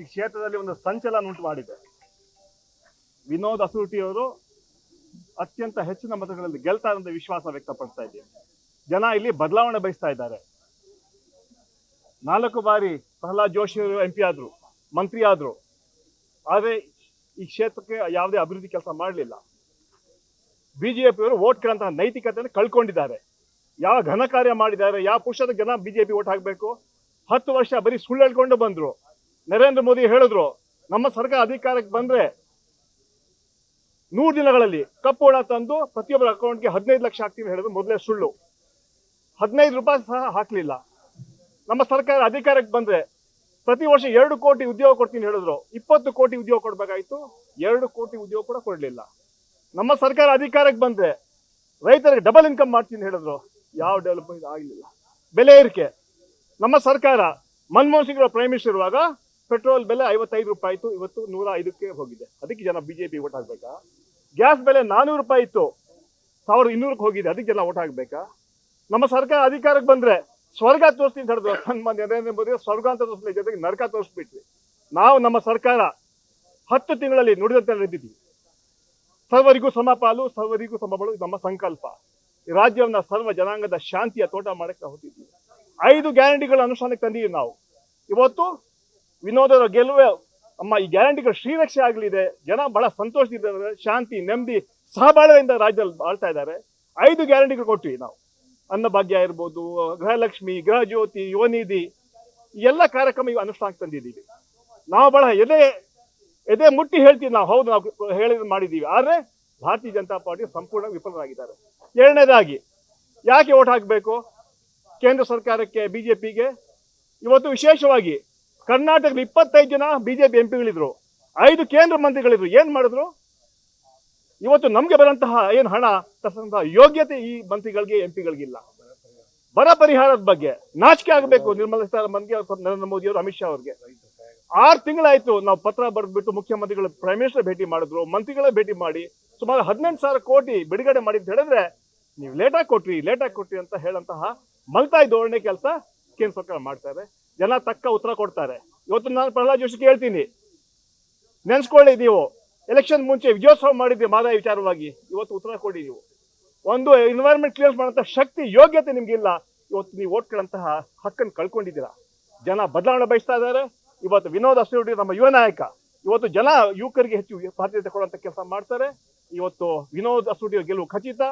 ಈ ಕ್ಷೇತ್ರದಲ್ಲಿ ಒಂದು ಸಂಚಲನ ಉಂಟು ಮಾಡಿದೆ. ವಿನೋದ್ ಅಸೂಟಿಯವರು ಅತ್ಯಂತ ಹೆಚ್ಚಿನ ಮತಗಳಲ್ಲಿ ಗೆಲ್ತಾರೆ ಅಂತ ವಿಶ್ವಾಸ ವ್ಯಕ್ತಪಡಿಸ್ತಾ ಇದೆ ಜನ ಇಲ್ಲಿ ಬದಲಾವಣೆ ಬಯಸ್ತಾ ಇದ್ದಾರೆ. ನಾಲ್ಕು ಬಾರಿ ಪ್ರಹ್ಲಾದ್ ಜೋಶಿ ಅವರು ಎಂ ಪಿ ಆದ್ರು, ಮಂತ್ರಿ ಆದ್ರು. ಆದರೆ ಈ ಕ್ಷೇತ್ರಕ್ಕೆ ಯಾವುದೇ ಅಭಿವೃದ್ಧಿ ಕೆಲಸ ಮಾಡಲಿಲ್ಲ. ಬಿಜೆಪಿಯವರು ವೋಟ್ ಕೇಳಂತಹ ನೈತಿಕತೆಯನ್ನು ಕಳ್ಕೊಂಡಿದ್ದಾರೆ. ಯಾವ ಘನ ಕಾರ್ಯ ಮಾಡಿದ್ದಾರೆ, ಯಾವ ಪುರುಷದ ಜನ ಬಿಜೆಪಿ ವೋಟ್ ಹಾಕಬೇಕು? ಹತ್ತು ವರ್ಷ ಬರೀ ಸುಳ್ಳು ಹೇಳ್ಕೊಂಡು ಬಂದ್ರು. ನರೇಂದ್ರ ಮೋದಿ ಹೇಳಿದ್ರು, ನಮ್ಮ ಸರ್ಕಾರ ಅಧಿಕಾರಕ್ಕೆ ಬಂದ್ರೆ ನೂರು ದಿನಗಳಲ್ಲಿ ಕಪ್ಪು ಹಣ ತಂದು ಪ್ರತಿಯೊಬ್ಬರ ಅಕೌಂಟ್ಗೆ ಹದಿನೈದು ಲಕ್ಷ ಹಾಕ್ತೀವಿ ಹೇಳಿದ್ರು ಮೊದಲೇ ಸುಳ್ಳು. ಹದಿನೈದು ರೂಪಾಯಿ ಸಹ ಹಾಕಲಿಲ್ಲ. ನಮ್ಮ ಸರ್ಕಾರ ಅಧಿಕಾರಕ್ಕೆ ಬಂದ್ರೆ ಪ್ರತಿ ವರ್ಷ ಎರಡು ಕೋಟಿ ಉದ್ಯೋಗ ಕೊಡ್ತೀನಿ ಹೇಳಿದ್ರು. ಇಪ್ಪತ್ತು ಕೋಟಿ ಉದ್ಯೋಗ ಕೊಡ್ಬೇಕಾಯ್ತು, ಎರಡು ಕೋಟಿ ಉದ್ಯೋಗ ಕೂಡ ಕೊಡಲಿಲ್ಲ. ನಮ್ಮ ಸರ್ಕಾರ ಅಧಿಕಾರಕ್ಕೆ ಬಂದ್ರೆ ರೈತರಿಗೆ ಡಬಲ್ ಇನ್ಕಮ್ ಮಾಡ್ತೀನಿ ಹೇಳಿದ್ರು, ಯಾವ ಡೆವಲಪ್ಮೆಂಟ್ ಆಗಲಿಲ್ಲ. ಬೆಲೆ ಏರಿಕೆ. ನಮ್ಮ ಸರ್ಕಾರ ಮನಮೋಹನ್ ಸಿಂಗ್ ಪ್ರೈಮ್ ಮಿನಿಸ್ಟರ್ ಇರುವಾಗ ಪೆಟ್ರೋಲ್ ಬೆಲೆ ಐವತ್ತೈದು ರೂಪಾಯಿ ಇತ್ತು, ಇವತ್ತು ನೂರ ಐದಕ್ಕೆ ಹೋಗಿದೆ. ಅದಕ್ಕೆ ಜನ ಬಿಜೆಪಿ ಓಟ್ ಹಾಕ್ಬೇಕಾ? ಗ್ಯಾಸ್ ಬೆಲೆ ನಾನೂರು ರೂಪಾಯಿ ಇತ್ತು, ಸಾವಿರದ ಇನ್ನೂರಕ್ಕೆ ಹೋಗಿದೆ, ಅದಕ್ಕೆ ಜನ ಓಟ್ ಹಾಕ್ಬೇಕಾ? ನಮ್ಮ ಸರ್ಕಾರ ಅಧಿಕಾರಕ್ಕೆ ಬಂದ್ರೆ ಸ್ವರ್ಗ ತೋರಿಸ್ತೀನಿ ಹೇಳಿದ್ರು, ಸನ್ಮಾನ್ಯ ನರೇಂದ್ರ ಮೋದಿ ಸ್ವರ್ಗ ಅಂತ ತೋರಿಸ್ಲಿ ಜೊತೆಗೆ ನರಕ ತೋರಿಸ್ಬಿಟ್ವಿ. ನಾವು ನಮ್ಮ ಸರ್ಕಾರ ಹತ್ತು ತಿಂಗಳಲ್ಲಿ ನುಡಿದಂತೆ ನಡೆದಿದ್ದೀವಿ. ಸರ್ವರಿಗೂ ಸಮಪಾಲು ಸರ್ವರಿಗೂ ಸಮಬಳು ನಮ್ಮ ಸಂಕಲ್ಪ. ರಾಜ್ಯವನ್ನ ಸರ್ವ ಜನಾಂಗದ ಶಾಂತಿಯ ತೋಟ ಮಾಡಕ್ಕೆ ಹೊತ್ತಿದ್ದೀವಿ ಐದು ಗ್ಯಾರಂಟಿಗಳ ಅನುಷ್ಠಾನಕ್ಕೆ ತಂದಿದ್ದೀವಿ ನಾವು. ಇವತ್ತು ವಿನೋದರ ಗೆಲುವೆ, ಅಮ್ಮ, ಈ ಗ್ಯಾರಂಟಿಗಳು ಶ್ರೀರಕ್ಷೆ ಆಗಲಿದೆ. ಜನ ಬಹಳ ಸಂತೋಷದಿಂದ ಶಾಂತಿ, ನೆಮ್ಮದಿ, ಸಹಬಾಳ್ವೆಯಿಂದ ರಾಜ್ಯದಲ್ಲಿ ಬಾಳ್ತಾ ಇದ್ದಾರೆ. ಐದು ಗ್ಯಾರಂಟಿಗಳು ಕೊಟ್ವಿ ನಾವು. ಅನ್ನಭಾಗ್ಯ ಇರ್ಬೋದು, ಗೃಹಲಕ್ಷ್ಮಿ ಗೃಹ ಜ್ಯೋತಿ ಯುವನಿಧಿ ಎಲ್ಲ ಕಾರ್ಯಕ್ರಮ ಈಗ ಅನುಷ್ಠಾನಕ್ಕೆ ತಂದಿದ್ದೀವಿ. ನಾವು ಬಹಳ ಎದೆ ಎದೆ ಮುಟ್ಟಿ ಹೇಳ್ತೀವಿ ನಾವು. ಹೌದು, ನಾವು ಹೇಳಿದ್ ಮಾಡಿದ್ದೀವಿ. ಆದರೆ ಭಾರತೀಯ ಜನತಾ ಪಾರ್ಟಿ ಸಂಪೂರ್ಣ ವಿಫಲರಾಗಿದ್ದಾರೆ. ಎರಡನೇದಾಗಿ, ಯಾಕೆ ಓಟ್ ಹಾಕಬೇಕು? ಕೇಂದ್ರ ಸರ್ಕಾರಕ್ಕೆ, ಬಿಜೆಪಿಗೆ. ಇವತ್ತು ವಿಶೇಷವಾಗಿ ಕರ್ನಾಟಕದ ಇಪ್ಪತ್ತೈದು ಜನ ಬಿಜೆಪಿ ಎಂ ಪಿಗಳಿದ್ರು ಐದು ಕೇಂದ್ರ ಮಂತ್ರಿಗಳಿದ್ರು. ಏನ್ ಮಾಡಿದ್ರು? ಇವತ್ತು ನಮ್ಗೆ ಬರಂತಹ ಏನು ಹಣ, ತಕ್ಕಂತಹ ಯೋಗ್ಯತೆ ಈ ಮಂತ್ರಿಗಳಿಗೆ ಎಂ ಪಿಗಳಿಗಿಲ್ಲ ಬರ ಪರಿಹಾರದ ಬಗ್ಗೆ ನಾಚಿಕೆ ಆಗಬೇಕು. ನಿರ್ಮಲಾ ಸೀತಾರಾಮನ್ಗೆ ನರೇಂದ್ರ ಮೋದಿ ಅವರು, ಅಮಿತ್ ಶಾ ಅವ್ರಿಗೆ. ಆರು ತಿಂಗಳಾಯ್ತು ನಾವು ಪತ್ರ ಬರೆದ್ಬಿಟ್ಟು ಮುಖ್ಯಮಂತ್ರಿಗಳ ಪ್ರೈಮ್ ಮಿನಿಸ್ಟರ್ ಭೇಟಿ ಮಾಡಿದ್ರು. ಮಂತ್ರಿಗಳ ಭೇಟಿ ಮಾಡಿ ಸುಮಾರು ಹದಿನೆಂಟು ಸಾವಿರ ಕೋಟಿ ಬಿಡುಗಡೆ ಮಾಡಿ ಅಂತ ಹೇಳಿದ್ರೆ ನೀವು ಲೇಟಾಗಿ ಕೊಟ್ರಿ ಲೇಟಾಗಿ ಕೊಟ್ರಿ ಅಂತ ಹೇಳಂತಹ ಮಲ್ತಾಯಿ ಧೋರಣೆ ಕೆಲಸ ಕೇಂದ್ರ ಸರ್ಕಾರ ಮಾಡ್ತಾರೆ ಜನ ತಕ್ಕ ಉತ್ತರ ಕೊಡ್ತಾರೆ. ಇವತ್ತು ನಾನು ಪ್ರಹ್ಲಾದ್ ಜೋಶಿ ಕೇಳ್ತೀನಿ ನೆನ್ಸ್ಕೊಳ್ಳಿ ನೀವು. ಎಲೆಕ್ಷನ್ ಮುಂಚೆ ವಿಜಯೋತ್ಸವ ಮಾಡಿದ್ವಿ ಮಾದಾಯ ವಿಚಾರವಾಗಿ. ಇವತ್ತು ಉತ್ತರ ಕೊಡಿ ನೀವು. ಒಂದು ಎನ್ವೈರನ್ಮೆಂಟ್ ಕ್ಲಿಯರ್ ಮಾಡೋಂಥ ಶಕ್ತಿ, ಯೋಗ್ಯತೆ ನಿಮ್ಗಿಲ್ಲ. ಇವತ್ತು ನೀವು ಓಟ್ ಕೇಳಂತಹ ಹಕ್ಕನ್ನು ಕಳ್ಕೊಂಡಿದ್ದೀರಾ. ಜನ ಬದಲಾವಣೆ ಬಯಸ್ತಾ ಇದ್ದಾರೆ. ಇವತ್ತು ವಿನೋದ್ ಅಸೂಡಿ ನಮ್ಮ ಯುವ ನಾಯಕ. ಇವತ್ತು ಜನ ಯುವಕರಿಗೆ ಹೆಚ್ಚು ಪ್ರಾಧಾನ್ಯತೆ ಕೊಡುವಂಥ ಕೆಲಸ ಮಾಡ್ತಾರೆ. ಇವತ್ತು ವಿನೋದ್ ಅಸೂಡಿ ಗೆಲುವು ಖಚಿತ.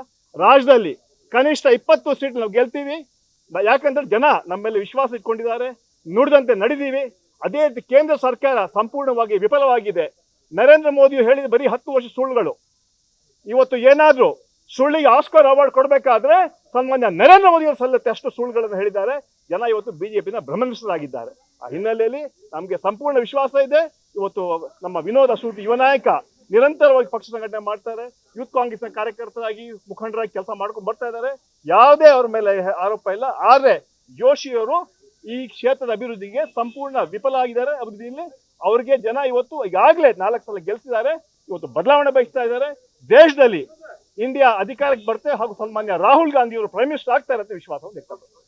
ರಾಜ್ಯದಲ್ಲಿ ಕನಿಷ್ಠ ಇಪ್ಪತ್ತು ಸೀಟ್ ನಾವು ಗೆಲ್ತೀವಿ. ಯಾಕಂದ್ರೆ ಜನ ನಮ್ಮ ಮೇಲೆ ವಿಶ್ವಾಸ ಇಟ್ಕೊಂಡಿದ್ದಾರೆ. ನುಡಿದಂತೆ ನಡೆದೀವಿ ಅದೇ ರೀತಿ ಕೇಂದ್ರ ಸರ್ಕಾರ ಸಂಪೂರ್ಣವಾಗಿ ವಿಫಲವಾಗಿದೆ. ನರೇಂದ್ರ ಮೋದಿ ಹೇಳಿದ ಬರೀ ಹತ್ತು ವರ್ಷ ಸುಳ್ಳುಗಳು. ಇವತ್ತು ಏನಾದರೂ ಸುಳ್ಳಿಗೆ ಆಸ್ಕರ್ ಅವಾರ್ಡ್ ಕೊಡಬೇಕಾದ್ರೆ ಸನ್ಮಾನ್ಯ ನರೇಂದ್ರ ಮೋದಿ ಅವರು ಸಲ್ಲತ್ತೆ ಅಷ್ಟು ಸುಳ್ಳುಗಳನ್ನು ಹೇಳಿದ್ದಾರೆ. ಜನ ಇವತ್ತು ಬಿಜೆಪಿನ ಭ್ರಮಿಸಲಾಗಿದ್ದಾರೆ ಆ ಹಿನ್ನೆಲೆಯಲ್ಲಿ ನಮಗೆ ಸಂಪೂರ್ಣ ವಿಶ್ವಾಸ ಇದೆ. ಇವತ್ತು ನಮ್ಮ ವಿನೋದ ಸೂಟಿ ಯುವ ನಾಯಕ ನಿರಂತರವಾಗಿ ಪಕ್ಷ ಸಂಘಟನೆ ಮಾಡ್ತಾರೆ. ಯೂತ್ ಕಾಂಗ್ರೆಸ್ನ ಕಾರ್ಯಕರ್ತರಾಗಿ ಮುಖಂಡರಾಗಿ ಕೆಲಸ ಮಾಡ್ಕೊಂಡು ಬರ್ತಾ ಇದ್ದಾರೆ. ಯಾವುದೇ ಅವ್ರ ಮೇಲೆ ಆರೋಪ ಇಲ್ಲ. ಆದರೆ ಜೋಶಿಯವರು ಈ ಕ್ಷೇತ್ರದ ಅಭಿವೃದ್ಧಿಗೆ ಸಂಪೂರ್ಣ ವಿಫಲ ಆಗಿದ್ದಾರೆ. ಅಭಿವೃದ್ಧಿಯಲ್ಲಿ ಅವರಿಗೆ ಜನ ಇವತ್ತು ಈಗಾಗಲೇ ನಾಲ್ಕು ಸಲ ಗೆಲ್ಸಿದ್ದಾರೆ. ಇವತ್ತು ಬದಲಾವಣೆ ಬಯಸ್ತಾ ಇದ್ದಾರೆ. ದೇಶದಲ್ಲಿ ಇಂಡಿಯಾ ಅಧಿಕಾರಕ್ಕೆ ಬರುತ್ತೆ ಹಾಗೂ ಸನ್ಮಾನ್ಯ ರಾಹುಲ್ ಗಾಂಧಿ ಅವರು ಪ್ರೈಮ್ ಮಿನಿಸ್ಟರ್ ಆಗ್ತಾರೆ ಅಂತ ವಿಶ್ವಾಸ ವ್ಯಕ್ತಪಡಿಸಿದ್ದಾರೆ